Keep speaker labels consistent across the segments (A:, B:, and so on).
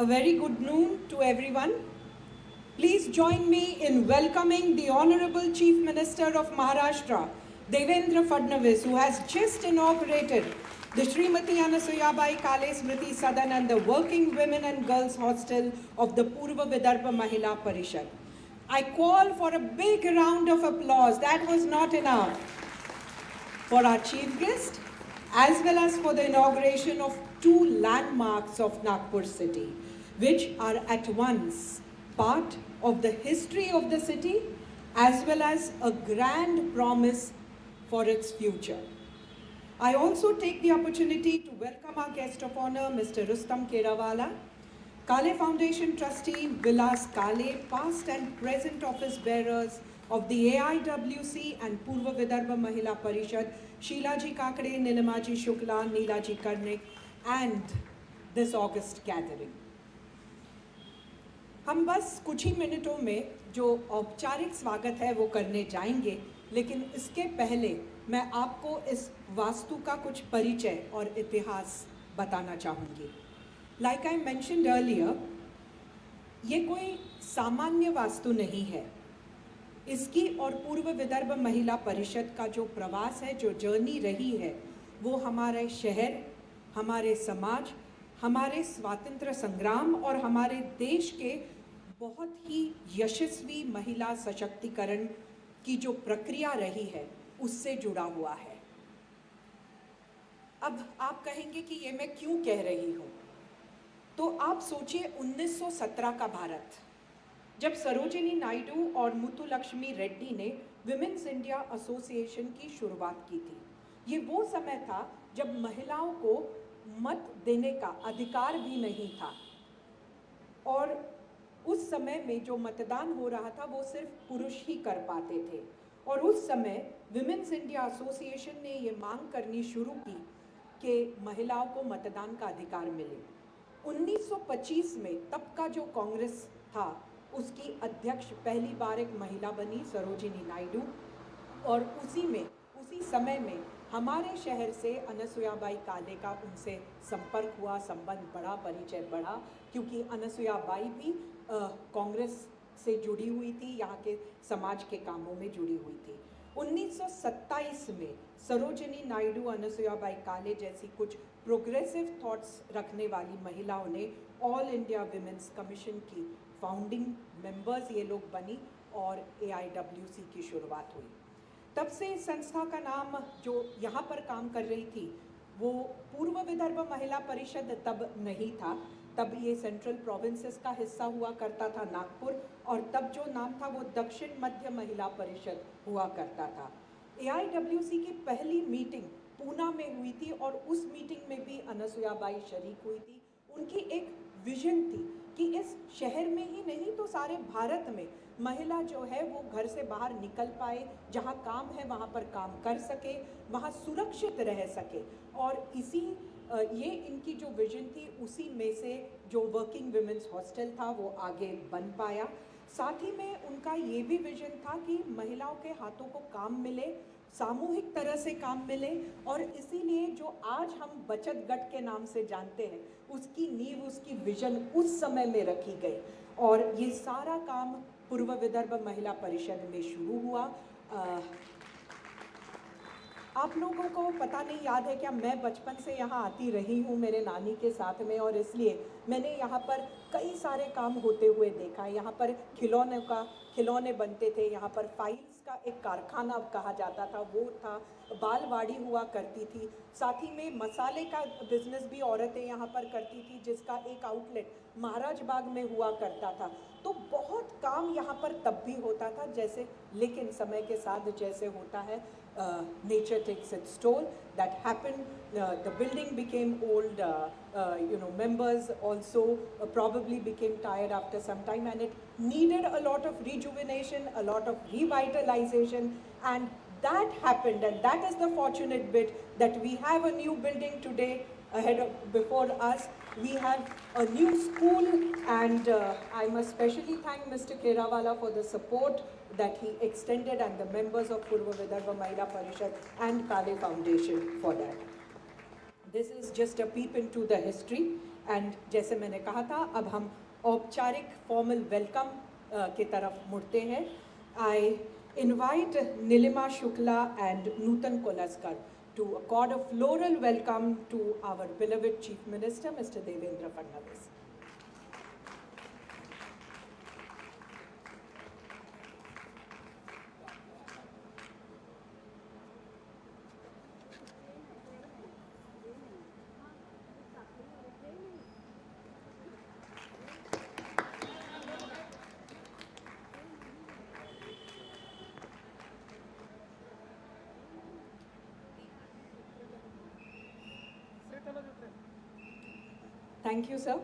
A: A very good noon to everyone. Please join me in welcoming the Honorable Chief Minister of Maharashtra, Devendra Fadnavis, who has just inaugurated the Srimati Anasuyabai Kale Smriti Sadan and the Working Women and Girls Hostel of the Purva Vidarbha Mahila Parishad. I call for a big round of applause. That was not enough for our chief guest as well as for the inauguration of two landmarks of Nagpur city, which are at once part of the history of the city as well as a grand promise for its future. I also take the opportunity to welcome our guest of honor, Mr. Rustam Kerawala, Kale Foundation trustee Vilas Kale, past and present office bearers of the AIWC and Purva Vidarbha Mahila Parishad, Sheilaji Kakade, Nilamaji Shukla, Neelaji Karnik, and this August gathering. हम बस कुछ ही मिनटों में जो औपचारिक स्वागत है वो करने जाएँगे, लेकिन इसके पहले मैं आपको इस वास्तु का कुछ परिचय और इतिहास बताना चाहूँगी। लाइक आई मैंशनड अर्लियर ये कोई सामान्य वास्तु नहीं है। इसकी और पूर्व विदर्भ महिला परिषद का जो प्रवास है, जो जर्नी रही है, वो हमारे शहर, हमारे समाज, हमारे स्वातंत्र संग्राम और हमारे देश के बहुत ही यशस्वी महिला सशक्तिकरण की जो प्रक्रिया रही है, उससे जुड़ा हुआ है। अब आप कहेंगे कि ये मैं क्यों कह रही हूँ? तो आप सोचिए 1917 का भारत। जब सरोजिनी नायडू और मुथु लक्ष्मी रेड्डी ने विमेंस इंडिया एसोसिएशन की शुरुआत की थी। ये वो समय था जब महिलाओं को मत देने का अधिकार भी नहीं था। और उस समय में जो मतदान हो रहा था, वो सिर्फ़ पुरुष ही कर पाते थे। और उस समय विमेंस इंडिया एसोसिएशन ने ये मांग करनी शुरू की कि महिलाओं को मतदान का अधिकार मिले। 1925 में तब का जो कांग्रेस था, उसकी अध्यक्ष पहली बार एक महिला बनी, सरोजिनी नायडू। और उसी में, उसी समय में हमारे शहर से अनसुयाबाई काले का उनसे संपर्क हुआ, संबंध बढ़ा परिचय बढ़ा क्योंकि अनसुयाबाई भी कांग्रेस से जुड़ी हुई थी, यहाँ के समाज के कामों में जुड़ी हुई थी। 1927 में सरोजिनी नायडू, अनसुयाबाई काले जैसी कुछ प्रोग्रेसिव थॉट्स रखने वाली महिलाओं ने ऑल इंडिया विमेंस कमीशन की फाउंडिंग मेंबर्स ये लोग बनी और AIWC की शुरुआत हुई। तब से इस संस्था का नाम जो यहाँ पर काम कर रही थी, वो पूर्व विदर्भ महिला परिषद तब नहीं था। तब ये सेंट्रल प्रोविंसेस का हिस्सा हुआ करता था नागपुर और तब जो नाम था वो दक्षिण मध्य महिला परिषद हुआ करता था। एआईडब्ल्यूसी की पहली मीटिंग पूना में हुई थी और उस मीटिंग में भी अनसुयाबाई शरीक हुई थी। उनकी एक विजन थी कि इस शहर में ही नहीं तो सारे भारत में महिला जो है वो घर से बाहर निकल पाए, जहाँ काम है वहाँ पर काम कर सके, वहाँ सुरक्षित रह सके। और इसी ये इनकी जो विजन थी, उसी में से जो वर्किंग वुमेंस हॉस्टल था, वो आगे बन पाया। साथ ही में उनका ये भी विजन था कि महिलाओं के हाथों को काम मिले, सामूहिक तरह से काम मिले। और इसीलिए जो आज हम बचत गट के नाम से जानते हैं उसकी नींव उसकी विजन उस समय में रखी गई। और ये सारा काम पूर्व विदर्भ महिला परिषद में शुरू हुआ। अ, आप लोगों को पता नहीं याद है क्या? मैं बचपन से यहाँ आती रही हूँ मेरे नानी के साथ में और इसलिए मैंने यहाँ पर कई सारे काम होते हुए देखा। यहाँ पर खिलौने का खिलौने बनते थे यहाँ पर फाइल्स का एक कारखाना कहा जाता था वो था बालवाड़ी हुआ करती थी। साथ ही में मसाले का बिजनेस भी औरतें यहाँ पर करती थी जिसका एक आउटलेट महाराज बाग में हुआ करता था। तो बहुत काम यहाँ पर तब भी होता था, जैसे, लेकिन समय के साथ जैसे होता है nature takes its toll that happen the building became old you know members also probably became tired after some time and it needed a lot of rejuvenation a lot of revitalization and that happened and that is the fortunate bit that we have a new building ahead of, before us. We have a new school, and uh, I must specially thank Mr. Kerawala for the support that he extended and the members of Purva Vidarbha Mahila Parishad and Kale Foundation for that. This is just a peep into the history. and जैसे मैंने कहा था अब हम औपचारिक formal welcome की तरफ मुड़ते हैं I invite Nilima Shukla and Nutan Kolaskar to accord a floral welcome to our beloved Chief Minister, Mr. Devendra Fadnavis. Thank you, sir.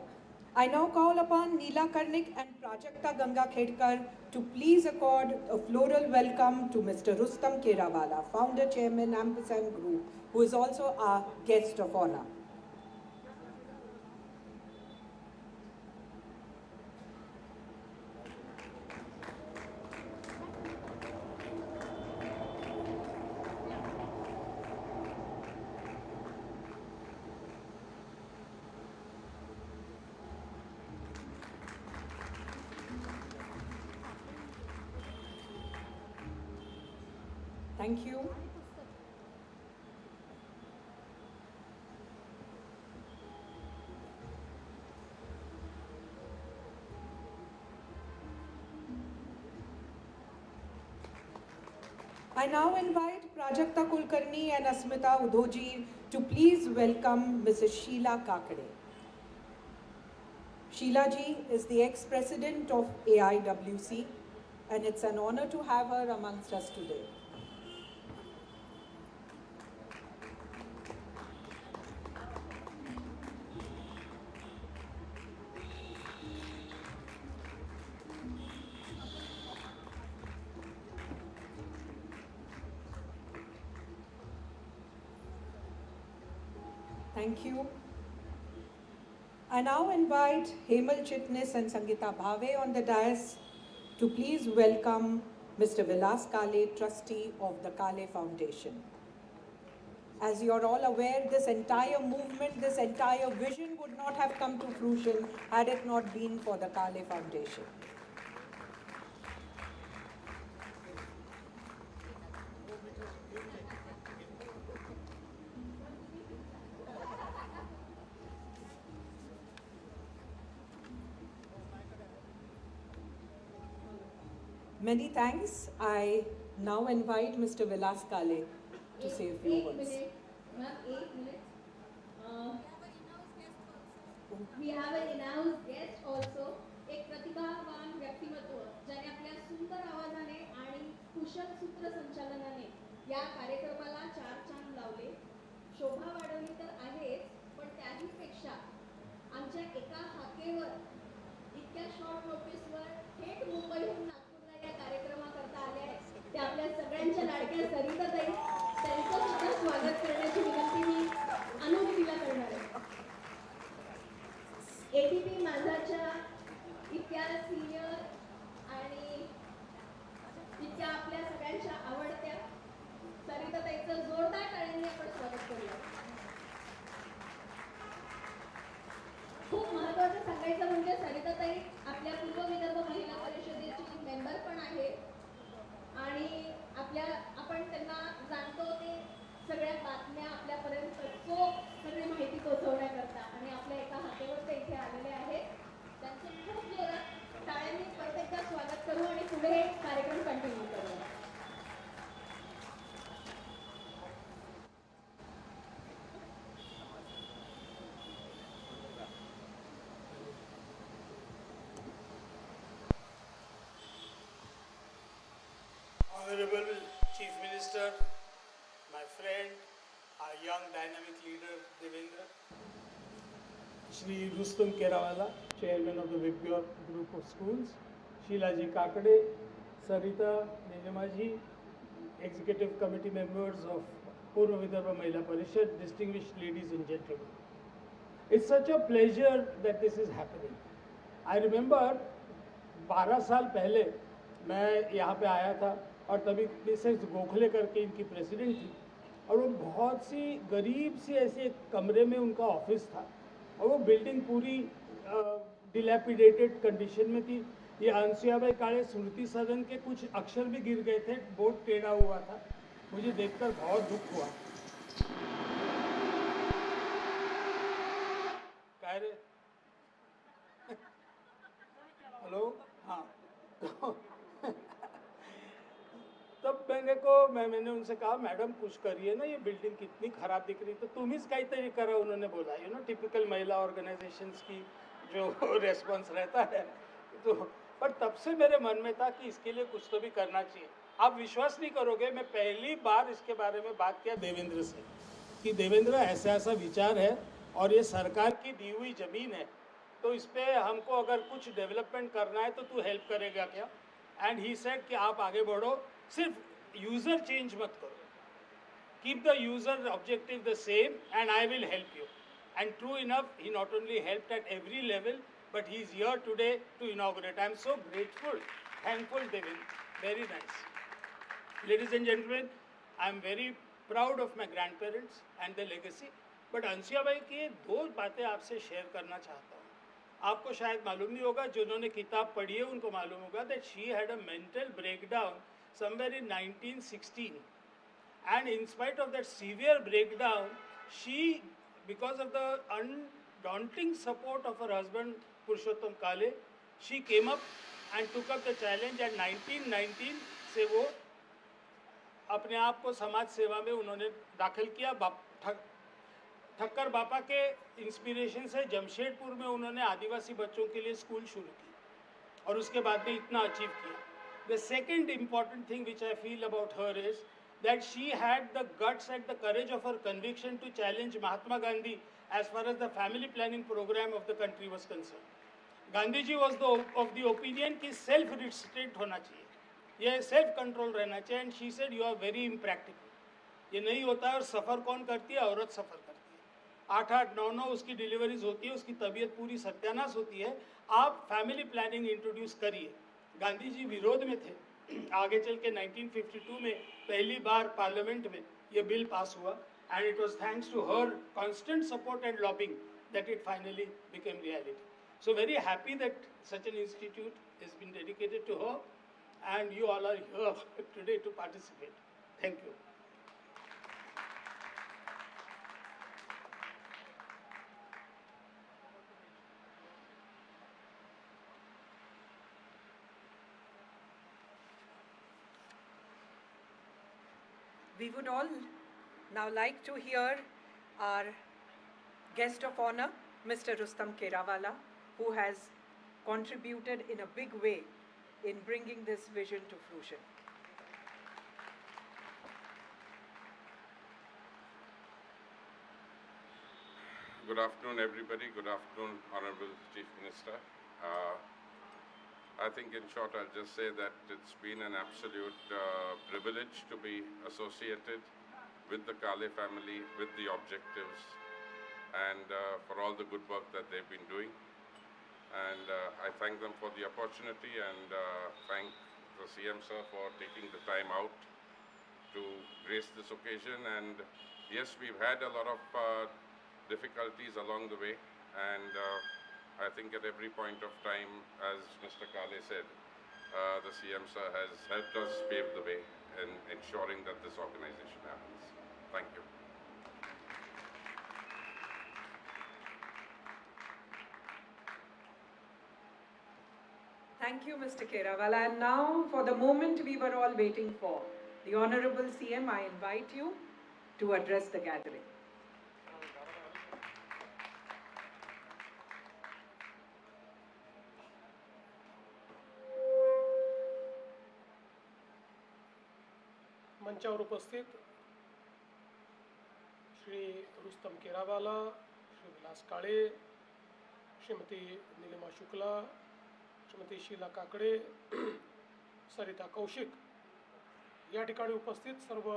A: I now call upon Neela Karnik and Prajakta Ganga Khedkar to please accord a floral welcome to Mr. Rustam Kerawala, founder chairman Ampersand Group, who is also our guest of honor. Thank you. I now invite Prajakta Kulkarni and Asmita Udhoji to please welcome Mrs. Sheila Kakade. Sheila ji is the ex-president of AIWC and it's an honor to have her amongst us today. Thank you. I now invite Hemal Chitnis and Sangita Bhave on the dais to please welcome Mr. Vilas Kale, trustee of the Kale Foundation. As you are all aware, this entire movement, this entire vision would not have come to fruition had it not been for the Kale Foundation. Many thanks. I now invite Mr. Vilas Kale to say a few words.
B: Uh, we have an announced guest also. एक प्रतिभावान व्यक्तिमत्व ज्याने आपल्या सुंदर आवाजाने आणि कुशल सूत्रसंचालनाने या कार्यक्रमाला चार चांद लावले शोभा वाढवली तर आहेच पण त्याही पेक्षा आमच्या एका हाकेवर इतक्या शॉर्ट नोटीसवर थेट मुंबईहून नागपूरला या कार्यक्रमाकरता आल्या आहेत त्या आपल्या सगळ्यांच्या लाडक्या सरिताताई त्यांचं सुद्धा स्वागत करण्याची विनंती मी अनुमतीला करणार आहे. एटीपी माझाच्या इतक्या सिनियर आणि इतक्या आपल्या सगळ्यांच्या आवडत्या सरिताताईचं जोरदार टाळ्यांनी आपण स्वागत करूया. खूप महत्वाचं सांगायचं म्हणजे सरिताताई आपल्या पूर्व विदर्भ महिला परिषदेची मेंबर पण आहे. आणि आपल्या आपण त्यांना जाणतो ते सगळ्या बातम्या आपल्यापर्यंत चोख सगळी माहिती पोहोचवण्याकरता आणि आपल्या एका हातेवर ते इथे आलेले आहेत. त्यांचे खूप जोरात टाळ्यांनी परत एकदा स्वागत करू आणि पुढे हे कार्यक्रम कंटिन्यू करूया
C: Honorable Chief Minister, my friend, our young dynamic leader Devendra, Shri Rustum Kerawala, Chairman of the Vibgyor Group of Schools, Sheila Ji Kakade, Sarita Nijamaji, Executive Committee members of Purva Vidarbha Mahila Parishad, distinguished ladies and gentlemen. It's such a pleasure that this is happening. I remember 12 साल पहले मैं यहाँ पे आया था और तभी Mrs Gokhale करके इनकी प्रेसिडेंट थी। और वो बहुत सी गरीब सी ऐसे कमरे में उनका ऑफ़िस था। और वो बिल्डिंग पूरी डिलेपिडेटेड कंडीशन में थी। ये अंसुयाबाई काले स्मृति सदन के कुछ अक्षर भी गिर गए थे। बोर्ड टेढ़ा हुआ था। मुझे देखकर बहुत दुख हुआ। हेलो हाँ। तब को, मैं मैंने उनसे कहा, मैडम, कुछ करिए ना, ये बिल्डिंग कितनी खराब दिख रही तो तुम ही काहीतरी करा उन्होंने बोला यू नो टिपिकल महिला ऑर्गेनाइजेशंस की जो रेस्पॉन्स रहता है। तो पर तब से मेरे मन में था कि इसके लिए कुछ तो भी करना चाहिए। आप विश्वास नहीं करोगे, मैं पहली बार इसके बारे में बात किया देवेंद्र से, कि देवेंद्र ऐसा ऐसा विचार है और ये सरकार की दी हुई ज़मीन है। तो इस पे हमको अगर कुछ डेवलपमेंट करना है तो तू हेल्प करेगा क्या? एंड ही सेट कि आप आगे बढ़ो, सिर्फ़ यूज़र चेंज मत करो keep the user objective the same and I will help you and true enough he not only help at every level but he is your today to inaugurate I am so grateful thankful देविंद very nice ladies and gentleman I am very proud of my grandparents and the legacy but अंशिया भाई की दो बातें आपसे share करना चाहता हूँ। आपको शायद मालूम नहीं होगा जिन्होंने किताब पढ़ी है, उनको मालूम होगा that she had a mental breakdown down somewhere in 1916 and in spite of that severe breakdown she because of the undaunting support of her husband purushottam kale she came up and took up the challenge and 1919 से वो अपने आप को समाज सेवा में उन्होंने दाखिल किया बाप ठक, ठक्कर बापा के इंस्पिरेशन से जमशेदपुर में उन्होंने आदिवासी बच्चों के लिए स्कूल शुरू की और उसके बाद में इतना अचीव किया the second important thing which I feel about her is that she had the guts and the courage of her conviction to challenge Mahatma Gandhi as far as the family planning program of the country was concerned. Gandhi ji was the, of the opinion कि self restraint होना चाहिए ये self control रहना चाहिए and she said you are very impractical नहीं होता है और सफ़र कौन करती है औरत सफ़र करती है आठ आठ नौ नौ उसकी डिलीवरीज होती है उसकी तबीयत पूरी सत्यानाश होती है आप फैमिली प्लानिंग इंट्रोड्यूस करिए गांधी जी विरोध में थे। आगे चल के 1952 में पहली बार पार्लियामेंट में ये बिल पास हुआ and it was thanks to her constant support and lobbying that it finally became reality so very happy that such an institute is been dedicated to her and you all are here today to participate thank you
A: We would all now like to hear our guest of honor, Mr. Rustam Kerawala, who has contributed in a big way in bringing this vision to fruition.
D: Good afternoon, everybody. Good afternoon, Honorable Chief Minister. Uh, I think, in short, I'll just say that it's been an absolute uh, privilege to be associated with the Kale family, with the objectives, and uh, for all the good work that they've been doing. And uh, I thank them for the opportunity and uh, thank the CM sir for taking the time out to grace this occasion. And yes, we've had a lot of uh, difficulties along the way, and uh, I think at every point of time, as Mr. Kale said, uh, the CM sir has helped us pave the way in ensuring that this organization happens. Thank you.
A: Thank you, Mr. Kerawala. And now, for the moment we were all waiting for, the Honorable CM, I invite you to address the gathering.
E: मंचावर उपस्थित श्री रुस्तम केरावाला श्री विलास काळे श्रीमती निलिमा शुक्ला श्रीमती शीला काकडे सरिता कौशिक या ठिकाणी उपस्थित सर्व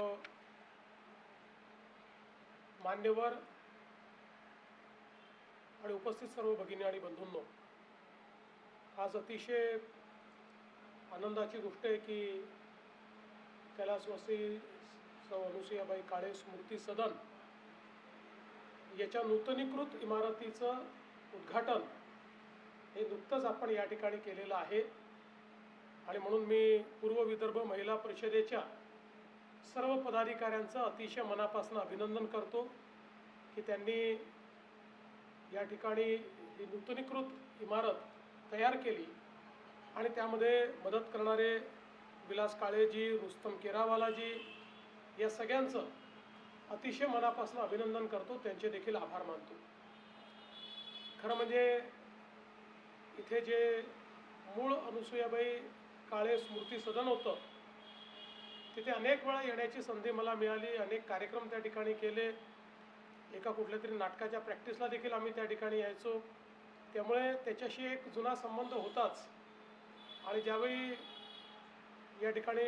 E: मान्यवर आणि उपस्थित सर्व भगिनी आणि बंधूंनो आज अतिशय आनंदाची गोष्ट आहे की कैलासवासी सौ अनुसुयाबाई काळे स्मृती सदन याच्या नूतनीकृत इमारतीचं उद्घाटन हे नुकतंच आपण या ठिकाणी केलेलं आहे. आणि म्हणून मी पूर्व विदर्भ महिला परिषदेच्या सर्व पदाधिकाऱ्यांचं अतिशय मनापासून अभिनंदन करतो की त्यांनी या ठिकाणी ही नूतनीकृत इमारत तयार केली आणि त्यामध्ये मदत करणारे विलास काळेजी रुस्तम केरावालाजी या सगळ्यांचं अतिशय मनापासून अभिनंदन करतो. त्यांचे देखील आभार मानतो. खरं म्हणजे इथे जे मूळ अनुसूयाबाई काळे स्मृती सदन होतं तिथे अनेक वेळा येण्याची संधी मला मिळाली. अनेक कार्यक्रम त्या ठिकाणी केले. एका कुठल्या तरी नाटकाच्या प्रॅक्टिसला देखील आम्ही त्या ठिकाणी यायचो. त्यामुळे त्याच्याशी एक जुना संबंध होताच. आणि ज्यावेळी या ठिकाणी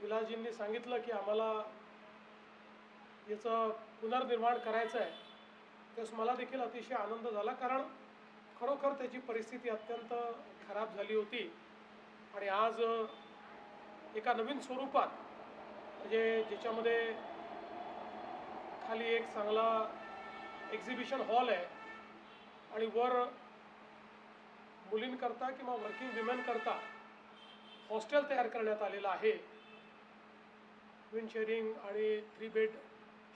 E: विलासजींनी सांगितलं की आम्हाला याचं पुनर्निर्माण करायचं आहे. त्यास मला देखील अतिशय आनंद झाला कारण खरोखर त्याची परिस्थिती अत्यंत खराब झाली होती. आणि आज एका नवीन स्वरूपात म्हणजे ज्याच्यामध्ये खाली एक चांगला एक्झिबिशन हॉल आहे. आणि वर मुलींकरता किंवा वर्किंग विमेनकरता हॉस्टेल तयार करण्यात आलेलं आहे. विन शेअरिंग आणि थ्री बेड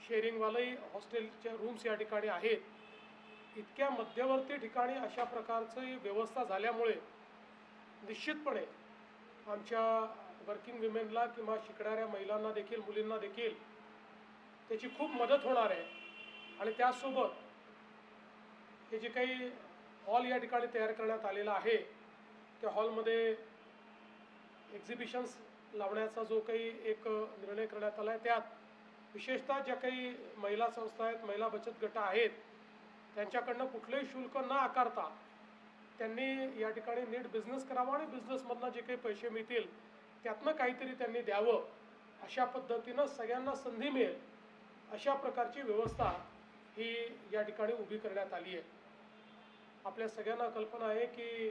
E: शेअरिंगवालंही हॉस्टेलच्या रूम्स या ठिकाणी आहेत. इतक्या मध्यवर्ती ठिकाणी अशा प्रकारची व्यवस्था झाल्यामुळे निश्चितपणे आमच्या वर्किंग विमेनला किंवा शिकणाऱ्या महिलांना देखील मुलींना देखील त्याची खूप मदत होणार आहे. आणि त्याचसोबत हे जे काही हॉल या ठिकाणी तयार करण्यात आलेला आहे त्या हॉलमध्ये एक्झिबिशन्स लावण्याचा जो काही एक निर्णय करण्यात आला आहे त्यात विशेषतः ज्या काही महिला संस्था आहेत महिला बचत गट आहेत त्यांच्याकडनं कुठलंही शुल्क न आकारता त्यांनी या ठिकाणी नीट बिझनेस करावा आणि बिझनेसमधनं जे काही पैसे मिळतील त्यातनं काहीतरी त्यांनी द्यावं अशा पद्धतीनं सगळ्यांना संधी मिळेल अशा प्रकारची व्यवस्था ही या ठिकाणी उभी करण्यात आली आहे. आपल्या सगळ्यांना कल्पना आहे की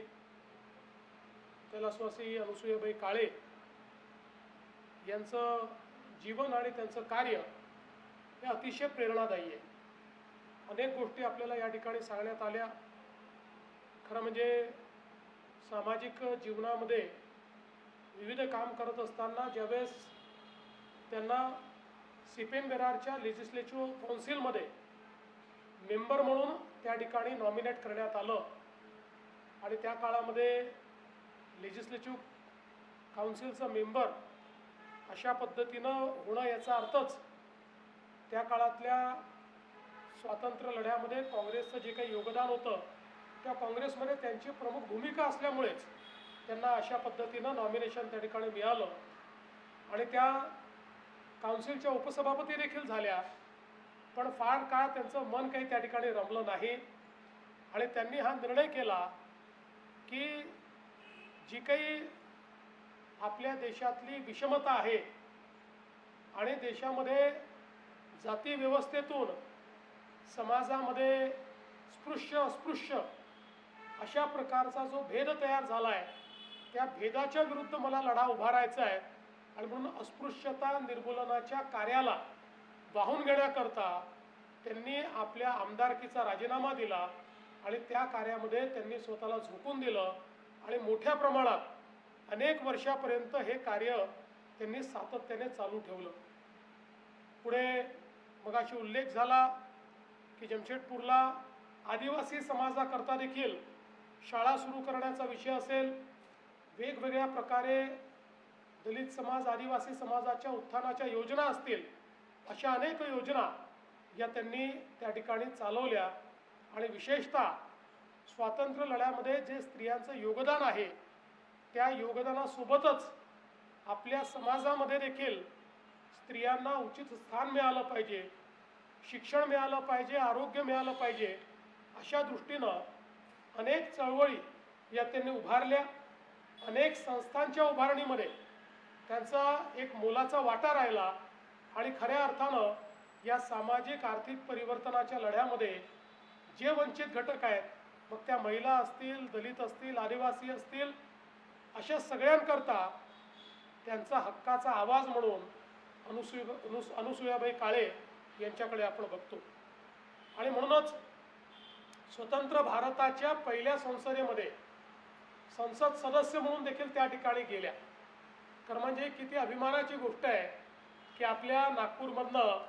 E: कैलासवासी अनुसूयाबाई काळे यांचं जीवन आणि त्यांचं कार्य हे अतिशय प्रेरणादायी आहे. अनेक गोष्टी आपल्याला या ठिकाणी सांगण्यात आल्या. खरं म्हणजे सामाजिक जीवनामध्ये विविध काम करत असताना ज्यावेळेस त्यांना सिपेन बेरारच्या लेजिस्लेटिव्ह कौन्सिलमध्ये मेंबर म्हणून त्या ठिकाणी नॉमिनेट करण्यात आलं आणि त्या काळामध्ये लेजिस्लेटिव्ह काउन्सिलचा मेंबर अशा पद्धतीनं होणं याचा अर्थच त्या काळातल्या स्वातंत्र्य लढ्यामध्ये काँग्रेसचं जे काही योगदान होतं त्या काँग्रेसमध्ये त्यांची प्रमुख भूमिका असल्यामुळेच त्यांना अशा पद्धतीनं नॉमिनेशन त्या ठिकाणी मिळालं. आणि त्या काउन्सिलच्या उपसभापती देखील झाल्या पण फार काळ त्यांचं मन काही त्या ठिकाणी रमलं नाही. आणि त्यांनी हा निर्णय केला की जी काही आपल्या देशातली विषमता आहे आणि देशामध्ये जाती व्यवस्थेतून समाजामध्ये स्पृश्य अस्पृश्य अशा प्रकारचा जो भेद तयार झाला आहे त्या भेदाच्या विरुद्ध मला लढा उभारायचा आहे आणि म्हणून अस्पृश्यता निर्मूलनाच्या कार्याला वाहून घेण्याकरता त्यांनी आपल्या आमदारकीचा राजीनामा दिला आणि त्या कार्यामध्ये त्यांनी स्वतःला झोकून दिलं. आणि मोठ्या प्रमाणात अनेक वर्षापर्यंत हे कार्य त्यांनी सातत्याने चालू ठेवलं. पुढे मगाशी उल्लेख झाला की जमशेदपूरला आदिवासी समाजाकरता देखील शाळा सुरू करण्याचा विषय असेल वेगवेगळ्या प्रकारे दलित समाज आदिवासी समाजाच्या उत्थानाच्या योजना असतील अशा अनेक योजना या त्यांनी त्या ठिकाणी चालवल्या. आणि विशेषतः स्वातंत्र्य लढ्यामध्ये जे स्त्रियांचं योगदान आहे त्या योगदानासोबतच आपल्या समाजामध्ये देखील स्त्रियांना उचित स्थान मिळालं पाहिजे शिक्षण मिळालं पाहिजे आरोग्य मिळालं पाहिजे अशा दृष्टीनं अनेक चळवळी या त्यांनी उभारल्या. अनेक संस्थांच्या उभारणीमध्ये त्यांचा एक मोलाचा वाटा राहिला आणि खऱ्या अर्थानं या सामाजिक आर्थिक परिवर्तनाच्या लढ्यामध्ये जे वंचित घटक आहेत मग त्या महिला असतील दलित असतील आदिवासी असतील अशा सगळ्यांकरता त्यांचा हक्काचा आवाज म्हणून अनुसूय अनुस अनुसूयाबाई काळे यांच्याकडे आपण बघतो. आणि म्हणूनच स्वतंत्र भारताच्या पहिल्या संसदेमध्ये संसद सदस्य म्हणून देखील त्या ठिकाणी गेल्या. तर म्हणजे किती अभिमानाची गोष्ट आहे की आपल्या नागपूरमधनं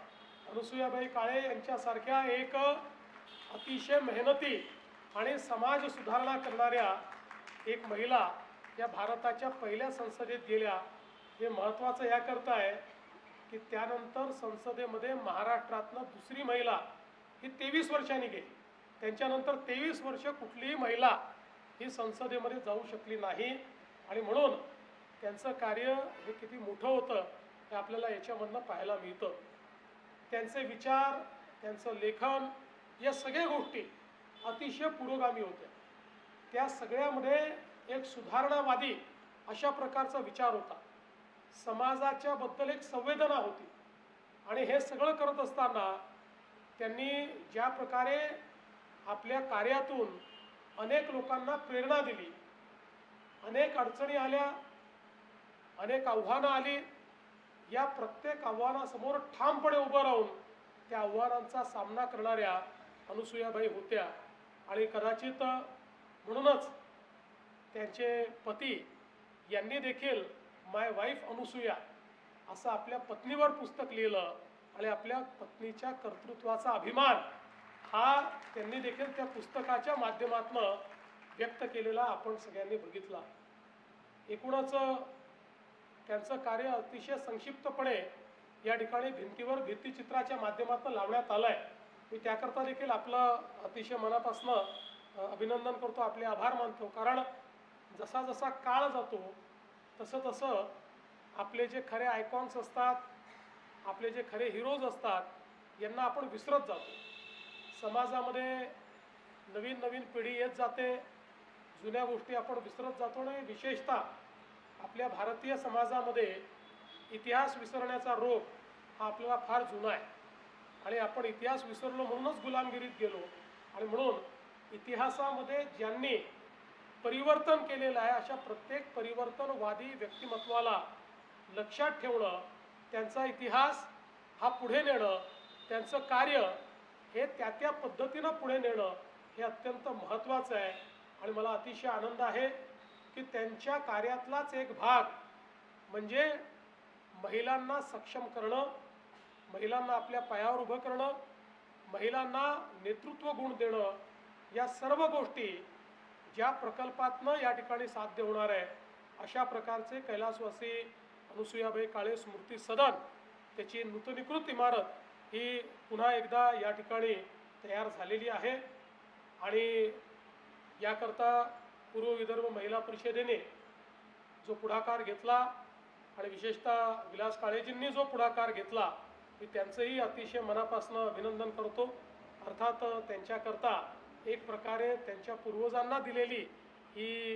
E: अनुसूयाबाई काळे यांच्यासारख्या एक अतिशय मेहनती आणि समाज सुधारणा करणाऱ्या एक महिला या भारताच्या पहिल्या संसदेत गेल्या. हे महत्त्वाचं याकरता आहे की त्यानंतर संसदेमध्ये महाराष्ट्रातनं दुसरी महिला ही तेवीस वर्षांनी गेली. त्यांच्यानंतर तेवीस वर्ष कुठलीही महिला ही संसदेमध्ये जाऊ शकली नाही. आणि म्हणून त्यांचं कार्य हे किती मोठं होतं हे आपल्याला याच्यामधनं पाहायला मिळतं. त्यांचे विचार त्यांचं लेखन या सगळ्या गोष्टी अतिशय पुरोगामी होत्या. त्या सगळ्यामध्ये एक सुधारणावादी अशा प्रकारचा विचार होता. समाजाच्या बद्दल एक संवेदना होती. आणि हे सगळं करत असताना त्यांनी ज्या प्रकारे आपल्या कार्यातून अनेक लोकांना प्रेरणा दिली. अनेक अडचणी आल्या अनेक आव्हानं आली. या प्रत्येक आव्हानासमोर ठामपणे उभं राहून त्या आव्हानांचा सामना करणाऱ्या अनुसुयाबाई होत्या. आणि कदाचित म्हणूनच त्यांचे पती यांनी देखील माय वाईफ अनुसूया असं आपल्या पत्नीवर पुस्तक लिहिलं आणि आपल्या पत्नीच्या कर्तृत्वाचा अभिमान हा त्यांनी देखील त्या पुस्तकाच्या माध्यमातनं व्यक्त केलेला आपण सगळ्यांनी बघितला. एकूणच त्यांचं कार्य अतिशय संक्षिप्तपणे या ठिकाणी भिंतीवर भित्तीचित्राच्या माध्यमातून लावण्यात आलं आहे मी त्याकरता देखील आपलं अतिशय मनापासनं अभिनंदन करतो आपले आभार मानतो. कारण जसा जसा काळ जातो तसं तसं आपले जे खरे आयकॉन्स असतात आपले जे खरे हिरोज असतात यांना आपण विसरत जातो. समाजामध्ये नवीन नवीन पिढी येत जाते जुन्या गोष्टी आपण विसरत जातो आणि विशेषतः आपल्या भारतीय समाजामध्ये इतिहास विसरण्याचा रोग हा आपल्याला फार जुना आहे. आणि आपण इतिहास विसरलो म्हणूनच गुलामगिरीत गेलो. आणि म्हणून इतिहासामध्ये ज्यांनी परिवर्तन केलेलं आहे अशा प्रत्येक परिवर्तनवादी व्यक्तिमत्वाला लक्षात ठेवणं त्यांचा इतिहास हा पुढे नेणं त्यांचं कार्य हे त्या त्या पद्धतीनं पुढे नेणं हे अत्यंत महत्त्वाचं आहे. आणि मला अतिशय आनंद आहे की त्यांच्या कार्यातलाच एक भाग म्हणजे महिलांना सक्षम करणं महिलांना आपल्या पायावर उभं करणं महिलांना नेतृत्व गुण देणं या सर्व गोष्टी ज्या प्रकल्पातनं या ठिकाणी साध्य होणार आहे अशा प्रकारचे कैलासवासी अनुसूयाबाई काळे स्मृती सदन त्याची नूतनीकृत इमारत ही पुन्हा एकदा या ठिकाणी तयार झालेली आहे. आणि याकरता पूर्व विदर्भ महिला परिषदेने जो पुढाकार घेतला आणि विशेषतः विलास काळेजींनी जो पुढाकार घेतला मी त्यांचंही अतिशय मनापासून अभिनंदन करतो. अर्थात त्यांच्याकरता एक प्रकारे त्यांच्या पूर्वजांना दिलेली ही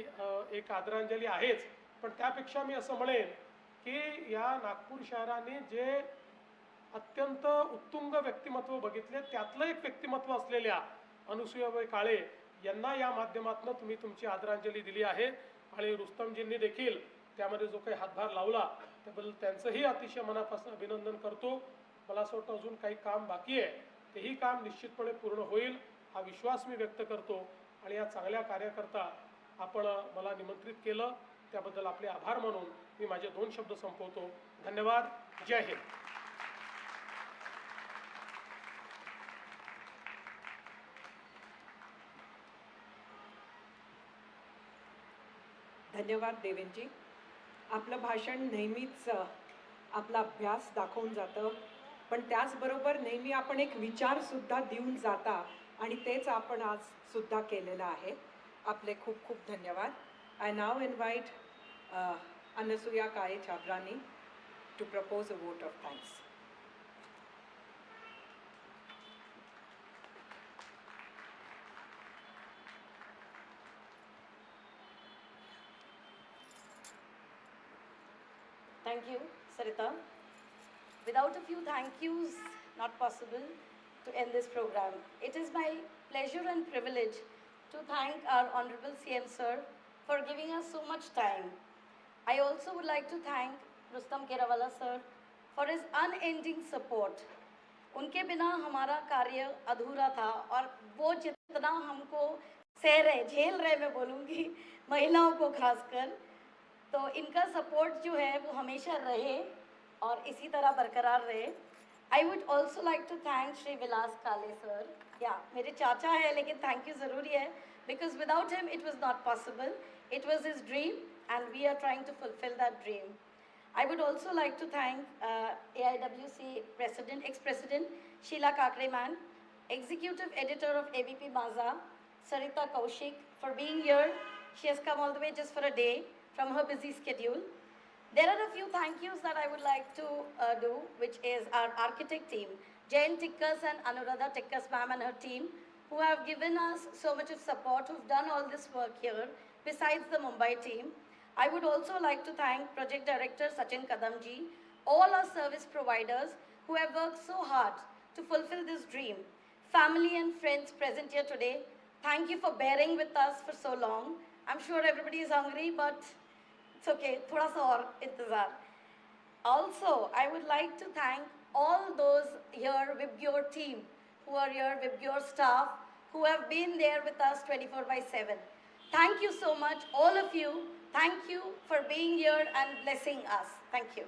E: एक आदरांजली आहेच. पण त्यापेक्षा मी असं म्हणेन की या नागपूर शहराने जे अत्यंत उत्तुंग व्यक्तिमत्व बघितले त्यातलं एक व्यक्तिमत्व असलेल्या अनुसुयाबाई काळे यांना या माध्यमातून तुम्ही तुमची आदरांजली दिली आहे. आणि रुस्तमजींनी देखील त्यामध्ये जो काही हातभार लावला त्याबद्दल त्यांचंही अतिशय मनापासून अभिनंदन करतो. मला असं वाटतं अजून काही काम बाकी आहे. तेही काम निश्चितपणे पूर्ण होईल हा विश्वास मी व्यक्त करतो. आणि या चांगल्या कार्याकरता आपण मला निमंत्रित केलं. त्याबद्दल आपले आभार मानून मी माझे दोन शब्द संपवतो. धन्यवाद. जय हिंद.
A: धन्यवाद देवेंजी आपलं भाषण नेहमीच आपला अभ्यास दाखवून जातं. पण त्याचबरोबर नेहमी आपण एक विचारसुद्धा देऊन जाता आणि तेच आपण आज सुद्धा केलेलं आहे. आपले खूप खूप धन्यवाद. I now invite Anasuya Kale Chhabrani to propose a vote of thanks
F: thank you Sarita Without a few thank yous, not possible to end this program. It is my pleasure and privilege to thank our Honorable CM Sir for giving us so much time. I also would like to thank Rustam Kerawala Sir for his unending support. उनके बिना हमारा कार्य अधूरा था और वो जितना हमको सह रहे झेल रहे मैं बोलूँगी महिलाओं को खासकर तो इनका सपोर्ट जो है वो हमेशा रहे और इसी तरह बरकरार रहे I would also like to thank Shri Vilas Kale sir या मेरे चाचा है लेकिन थैंक यू ज़रूरी है because without him it was not possible it was his dream and we are trying to fulfil that dream I would also like to thank uh, AIWC President, ex-President Sheila Kakreman, Executive Editor of ABP Maza, Sarita Kaushik, for being here. She has come all the way just for a day from her busy schedule. There are a few thank yous that I would like to uh, do, which is our architect team, Jane Tikkas and Anuradha Tikkas ma'am and her team, who have given us so much of support, who've done all this work here, besides the Mumbai team. I would also like to thank Project Director Sachin Kadamji, all our service providers who have worked so hard to fulfill this dream. Family and friends present here today, thank you for bearing with us for so long. I'm sure everybody is hungry, but it's okay, thoda sa aur intezar. Also, I would like to thank all those here, Vibgyor team, who are here, Vibgyor staff, who have been there with us 24 by 7. Thank you so much, all of you. Thank you for being here and blessing us. Thank you.